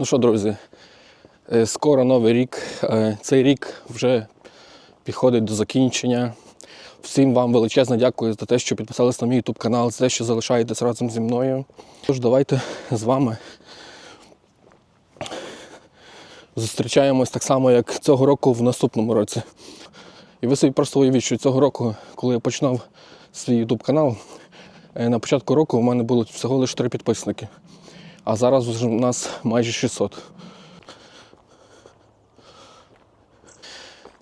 Ну що, друзі, е, скоро новий рік. Е, Цей рік вже підходить до закінчення. Всім вам величезне дякую за те, що підписались на мій YouTube канал, за те, що залишаєтесь разом зі мною. Тож давайте з вами зустрічаємось так само, як цього року в наступному році. І ви собі просто уявіть, що цього року, коли я починав свій YouTube канал, е, на початку року у мене було всього лише три підписники. А зараз вже у нас майже 600.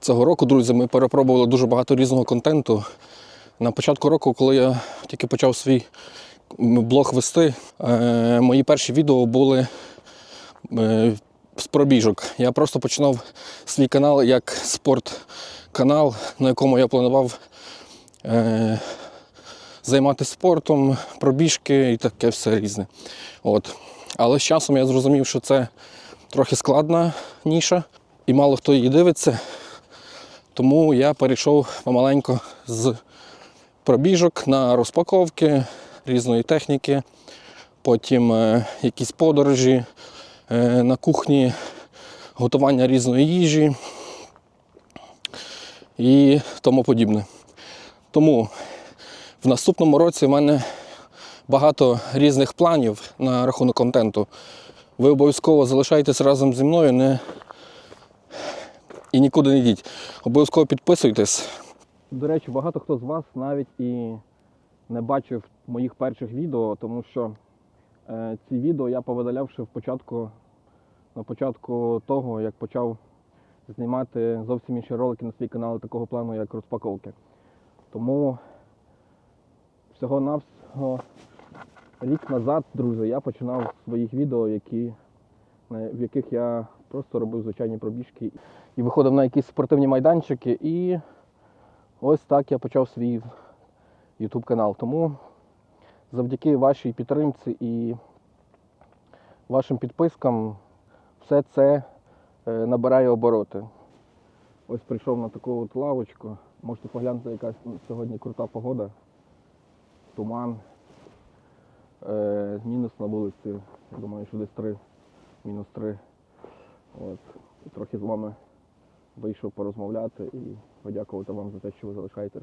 Цього року, друзі, ми перепробували дуже багато різного контенту. На початку року, коли я тільки почав свій блог вести, е, мої перші відео були е, з пробіжок. Я просто починав свій канал як спортканал, на якому я планував е, займатися спортом, пробіжки і таке все різне. От. Але з часом я зрозумів, що це трохи складна ніша, і мало хто її дивиться. Тому я перейшов помаленько з пробіжок на розпаковки різної техніки, потім е, якісь подорожі е, на кухні, готування різної їжі і тому подібне. Тому в наступному році в мене багато різних планів на рахунок контенту. Ви обов'язково залишайтесь разом зі мною не... і нікуди не йдіть. Обов'язково підписуйтесь. До речі, багато хто з вас навіть і не бачив моїх перших відео, тому що е, ці відео я повидаляв ще в початку, на початку того, як почав знімати зовсім інші ролики на свій канал такого плану, як розпаковки. Тому всього-навсього рік назад, друзі, я починав своїх відео, які, в яких я просто робив звичайні пробіжки і виходив на якісь спортивні майданчики. І ось так я почав свій YouTube канал. Тому завдяки вашій підтримці і вашим підпискам все це е, набирає обороти. Ось прийшов на таку от лавочку. Можете поглянути, яка сьогодні крута погода. Туман. Е, мінус на вулиці. Я думаю, що десь 3, мінус 3. От. І трохи з вами вийшов порозмовляти і подякувати вам за те, що ви залишаєте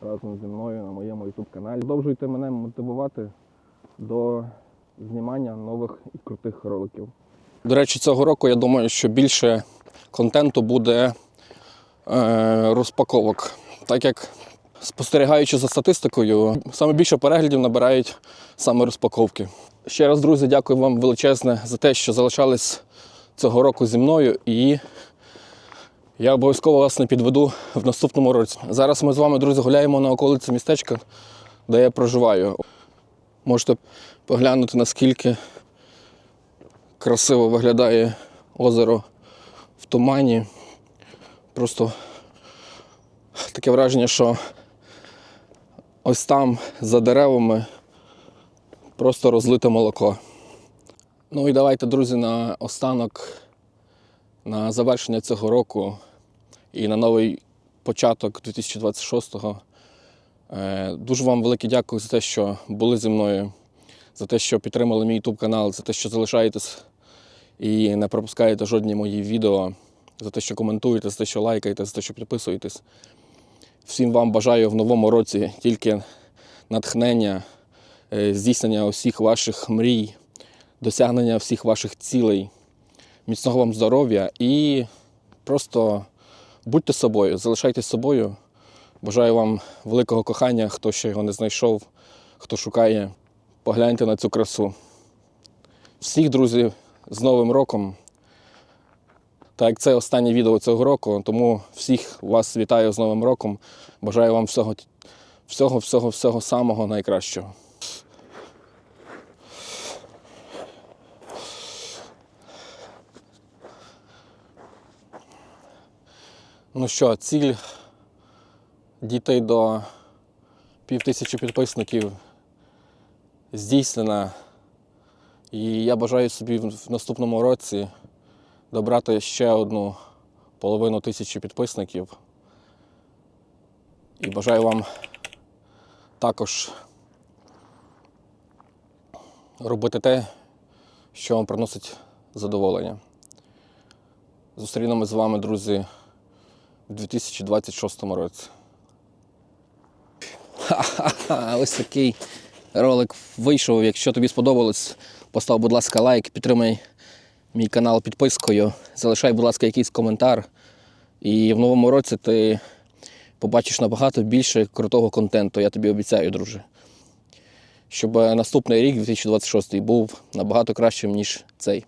разом зі мною на моєму YouTube каналі. Продовжуйте мене мотивувати до знімання нових і крутих роликів. До речі, цього року я думаю, що більше контенту буде е, розпаковок. Так як спостерігаючи за статистикою, саме більше переглядів набирають саме розпаковки. Ще раз, друзі, дякую вам величезне за те, що залишались цього року зі мною. І я обов'язково вас не підведу в наступному році. Зараз ми з вами, друзі, гуляємо на околиці містечка, де я проживаю. Можете поглянути, наскільки красиво виглядає озеро в тумані. Просто таке враження, що ось там за деревами просто розлите молоко. Ну і давайте, друзі, на останок, на завершення цього року і на новий початок 2026-го. е, Дуже вам велике дякую за те, що були зі мною, за те, що підтримали мій YouTube канал, за те, що залишаєтесь і не пропускаєте жодні мої відео, за те, що коментуєте, за те, що лайкаєте, за те, що підписуєтесь. Всім вам бажаю в новому році тільки натхнення, е, здійснення усіх ваших мрій, досягнення всіх ваших цілей, міцного вам здоров'я і просто будьте собою, залишайтесь собою. Бажаю вам великого кохання, хто ще його не знайшов, хто шукає, погляньте на цю красу. Всіх, друзі, з Новим роком. Так як це останнє відео цього року, тому всіх вас вітаю з Новим роком. Бажаю вам всього, всього, всього, всього самого найкращого. Ну що, ціль дітей до півтисячі підписників здійснена. І я бажаю собі в наступному році добрати ще одну половину тисячі підписників. І бажаю вам також робити те, що вам приносить задоволення. Зустрінемось з вами, друзі, в 2026 році. Ха-ха-ха, ось такий ролик вийшов. Якщо тобі сподобалось, постав, будь ласка, лайк, підтримай мій канал підпискою, залишай, будь ласка, якийсь коментар. І в новому році ти побачиш набагато більше крутого контенту, я тобі обіцяю, друже. Щоб наступний рік, 2026, був набагато кращим, ніж цей.